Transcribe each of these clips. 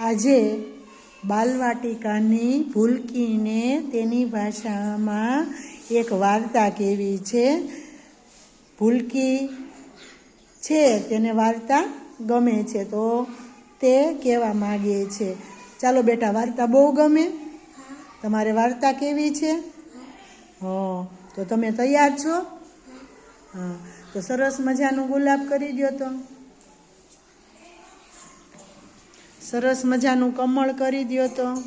આજે બાલવાટિકાની ભૂલકીને તેની ભાષામાં એક વાર્તા કેવી છે? ભૂલકી છે, તેને વાર્તા ગમે છે તો તે કહેવા માગે છે. ચાલો બેટા, વાર્તા બહુ ગમે. તમારે વાર્તા કેવી છે? હં, તો તમે તૈયાર છો? હા, તો સરસ મજાનું ગુલાબ કરી દો તો. સરસ મજાનું કમળ કરી દો તો.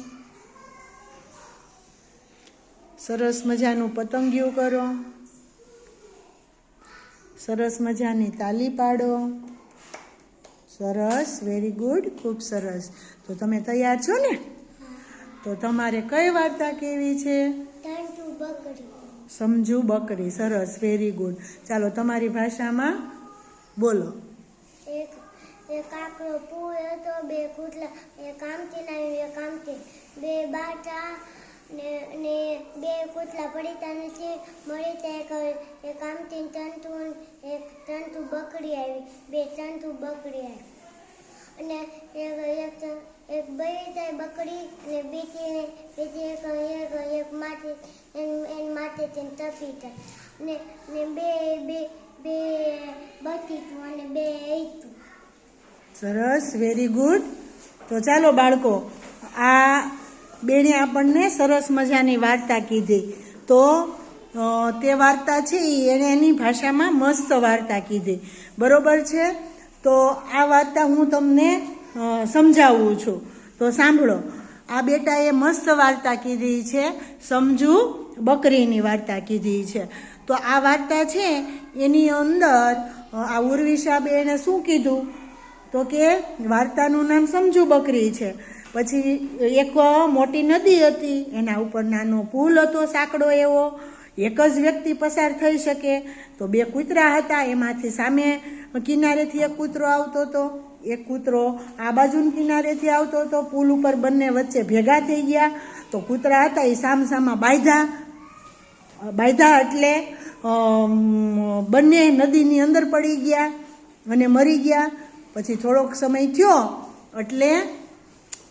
સરસ મજાનું પતંગિયું કરો. સરસ મજાની તાલી પાડો. સરસ વેરી ગુડ ખૂબ સરસ. તો તમે તૈયાર છો ને? તો તમારે કઈ વાર્તા કેવી છે? સમજુ બકરી સરસ વેરી ગુડ ચાલો તમારી ભાષામાં બોલો. એક એક આકડો પૂર હતો, બે કૂતરા એક આમથી લાવ્યું એક આમથી બે બાટા ને ને બે કૂતરા પડીતા નથી, મળી ત્યાં એક એક આમથી તંતુ, એક તંતુ બકરી આવી, બે તંતુ બકરી આવી. અને એક એક એક બળી થાય બકરી અને બીજી બીજી એક એક એક માથે એન માથે તેને તપી થાય ને ને બે બે બે બચી અને બે ઈતું સરસ વેરી ગુડ તો ચાલો બાળકો, આ બેને આપણને સરસ મજાની વાર્તા કીધી. તો તે વાર્તા છે એણે એની ભાષામાં મસ્ત વાર્તા કીધી. બરોબર છે? તો આ વાર્તા હું તમને સમજાવું છું. તો સાંભળો. આ બેટાએ મસ્ત વાર્તા કીધી છે, સમજુ બકરીની વાર્તા કીધી છે. તો આ વાર્તા છે, એની અંદર આ ઉર્વિશાબેને શું કીધું? તો કે વાર્તાનું નામ સમજુ બકરી છે. પછી એક મોટી નદી હતી, એના ઉપર નાનો પુલ હતો, સાંકડો એવો. એક જ વ્યક્તિ પસાર થઈ શકે. તો બે કૂતરા હતા, એમાંથી સામે કિનારેથી એક કૂતરો આવતો હતો. એક કૂતરો આ બાજુના કિનારેથી આવતો હતો, પુલ ઉપર બંને વચ્ચે ભેગા થઈ ગયા. તો કૂતરા હતા, એ સામસામા બાંધ્યા. બાંધ્યા એટલે બંને નદીની અંદર પડી ગયા અને મરી ગયા. પછી થોડોક સમય થયો એટલે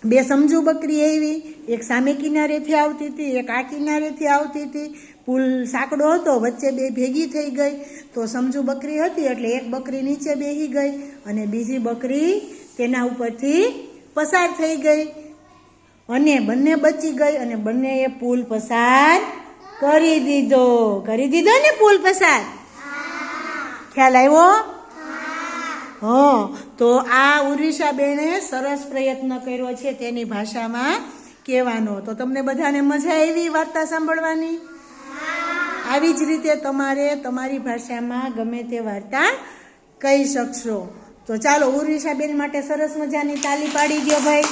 બે સમજુ બકરી આવી એક સામે કિનારેથી આવતી હતી એક આ કિનારેથી આવતી હતી. પુલ સાંકડો હતો વચ્ચે બે ભેગી થઈ ગઈ તો સમજુ બકરી હતી એટલે એક બકરી નીચે બેસી ગઈ અને બીજી બકરી તેના ઉપરથી પસાર થઈ ગઈ. અને બંને બચી ગઈ અને બંનેએ પુલ પસાર કરી દીધો. કરી દીધો ને પુલ પસાર? ખ્યાલ આવ્યો? હા, તો આ ઉર્વિશાબેને સરસ પ્રયત્ન કર્યો છે તેની ભાષામાં કહેવાનો. તો તમને બધાને મજા આવી વાર્તા સાંભળવાની? આવી જ રીતે તમારે તમારી ભાષામાં ગમે તે વાર્તા કહી શકશો. તો ચાલો ઉર્વિશાબેન માટે સરસ મજાની તાલી પાડી દો ભાઈ.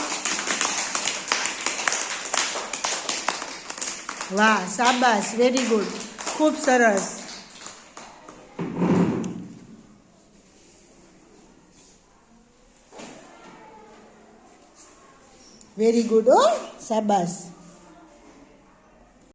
વાહ, શાબાશ વેરી ગુડ ખૂબ સરસ. વેરી ગુડ હો શાબાશ